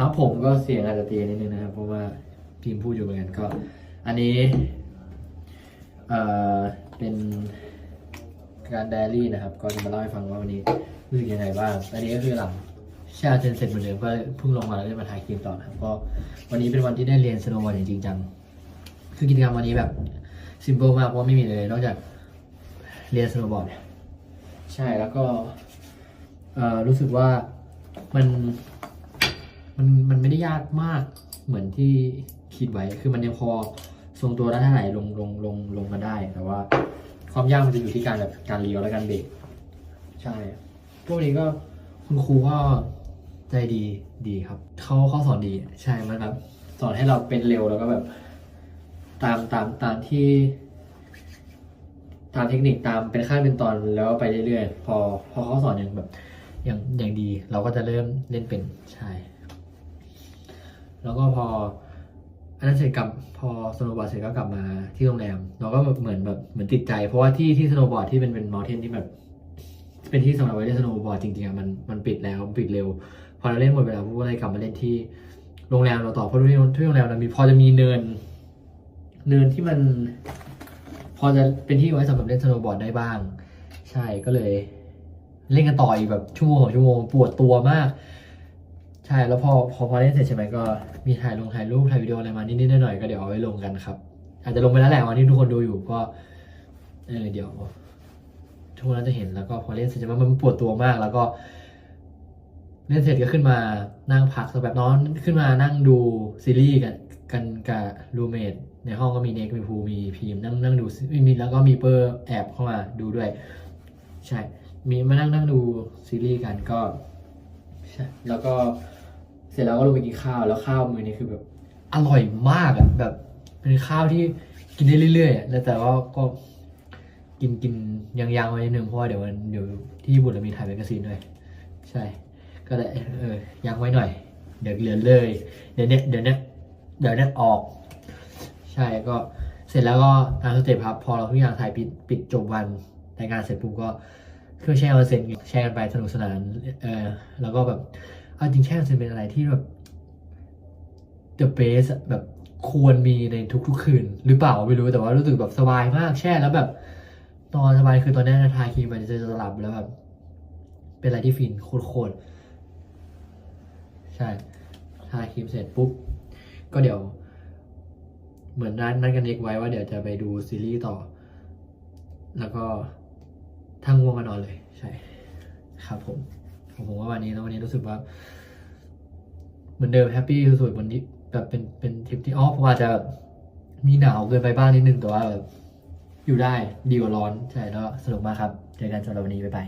ครับผมก็เสียงอาจจะตีนิดนึงนะครับ เพราะว่าพิมพ์พูดอยู่เหมือนกันก็ อันนี้เอ่อเป็นการไดอารี่นะครับ ก็จะมาเล่าให้ฟังว่าวันนี้รู้สึกยังไงบ้างอันนี้ก็คือหลังชาเจนเสร็จเหมือนเดิมก็เพิ่งลงมาแล้วได้มาถ่ายคลิปต่อนะครับก็วันนี้เป็นวันที่ได้เรียนสโนว์บอร์ดอย่างจริงจังคือกิจกรรมวันนี้แบบซิมเ l ิลมากเพราะไม่มีเลยนอกจากเรียนสโนว์บอร์ดใช่แล้วก็เอ่อรู้สึกว่ามัน ยากมากเหมือนที่คิดไว้ คือมันยังพอทรงตัวได้เท่าไหร่ลงลงลงลงมาได้ แต่ว่าความยากมันจะอยู่ที่การแบบการเลี้ยวและการเบรก ใช่ พวกนี้ก็คุณครูก็ใจดีดีครับ เขาเขาสอนดี ใช่ มันแบบสอนให้เราเป็นเร็วแล้วก็แบบ ตามตามตามที่ ตามเทคนิคตามเป็นขั้นเป็นตอนแล้วไปเรื่อยๆ พอพอเขาสอนอย่างแบบอย่างอย่างดี เราก็จะเริ่มเล่นเป็นใช่ แล้วก็พออันนั้นเสร็จกลับพอสโนว์บอร์ดเสร็จก็กลับมาที่โรงแรมเราก็แบบเหมือนแบบเหมือนติดใจ เพราะว่าที่ที่สโนว์บอร์ดที่เป็นเป็นมอเทนที่แบบ เป็นที่สำหรับไว้เล่นสโนว์บอร์ดจริงๆอะมันมันปิดแล้วปิดเร็ว พอเราเล่นหมดไปแล้วพวกก็เลยกลับมาเล่นที่โรงแรมเราต่อเพราะที่ที่โรงแรมเรามีพอจะมีเนิน เนินที่มัน พอจะเป็นที่ไว้สำหรับเล่นสโนว์บอร์ดได้บ้าง ใช่ก็เลย เล่นกันต่ออีกแบบชั่วโมงสองชั่วโมงปวดตัวมาก ใช่แล้วพอพอพอเล่นเสร็จใช่ไหมก็มีถ่ายลงถ่ายรูปถ่ายวิดีโออะไรมานิดๆหน่อยๆก็เดี๋ยวเอาไว้ลงกันครับ อาจจะลงไปแล้วแหละวันที่ทุกคนดูอยู่ก็เออเดี๋ยวทุกคนน่าจะเห็นแล้วก็พอเล่นเสร็จใช่ไหมมันปวดตัวมากแล้วก็ เล่นเสร็จก็ขึ้นมานั่งพักสักแบบนอนขึ้นมานั่งดูซีรีส์กันกันกับรูเมทในห้องก็มีเน็กมีภูมีพีมนั่งนั่งดูซีมีแล้วก็มีเปอร์แอบเข้ามาดูด้วย ใช่ มีมานั่งนั่งดูซีรีส์กันก็ใช่แล้วก็ ร็จแล้วก็ลงไปกินข้าวแล้วข้าวมือนี้คือแบบ อร่อยมากอะแบบ เป็นข้าวที่กินได้เรื่อยๆอะแล้วแต่ว่าก็กินกินยังๆไว้นิดนึงเพราะว่าเดี๋ยววันเดี๋ยวที่ญี่ปุ่นเรามีถ่ายแมกกาซีนด้วย ใช่ ก็เลยเออยังไว้หน่อย เดี๋ยวเหลือเลย เดี๋ยวเนี้ยเดี๋ยวเนี้ยเดี๋ยวเนี้ยออก ใช่ก็เสร็จแล้วก็ตามสเต็ปครับ พอเราทุกอย่างถ่ายปิดปิดจบวันรายงานเสร็จปุ๊บก็เครื่องแช่ออนเซ็นแช่กันไปสนุกสนานเออแล้วก็แบบ เอาจริงแช่ออนเซ็นเป็นอะไรที่แบบ the best อะแบบควรมีในทุกๆ คืน หรือเปล่าไม่รู้แต่ว่ารู้สึกแบบสบายมากแช่แล้วแบบนอนสบายคือตอนนี้นะทาครีมมันจะจะหลับแล้วแบบ เป็นอะไรที่ฟินโคตรๆใช่ทาครีมเสร็จปุ๊บ ก็เดี๋ยว เหมือนนัดนัดกันเอกไว้ว่าเดี๋ยวจะไปดูซีรีส์ต่อ แล้วก็ทั้งง่วงก็นอนเลย ใช่ ครับผม ผมว่าวันนี้นะววันนี้รู้สึกว่าเหมือนเดิมแฮปปี้สุดๆวันนี้แบบเป็นเป็นทริปที่อ๋อผมอาจจะแบบมีหนาวเกินไปบ้างนิดนึงแต่ว่าแบบอยู่ได้ดีกว่าร้อนใช่แล้วสนุกมากครับเจอกันสำหรับวันนี้บ๊ายบาย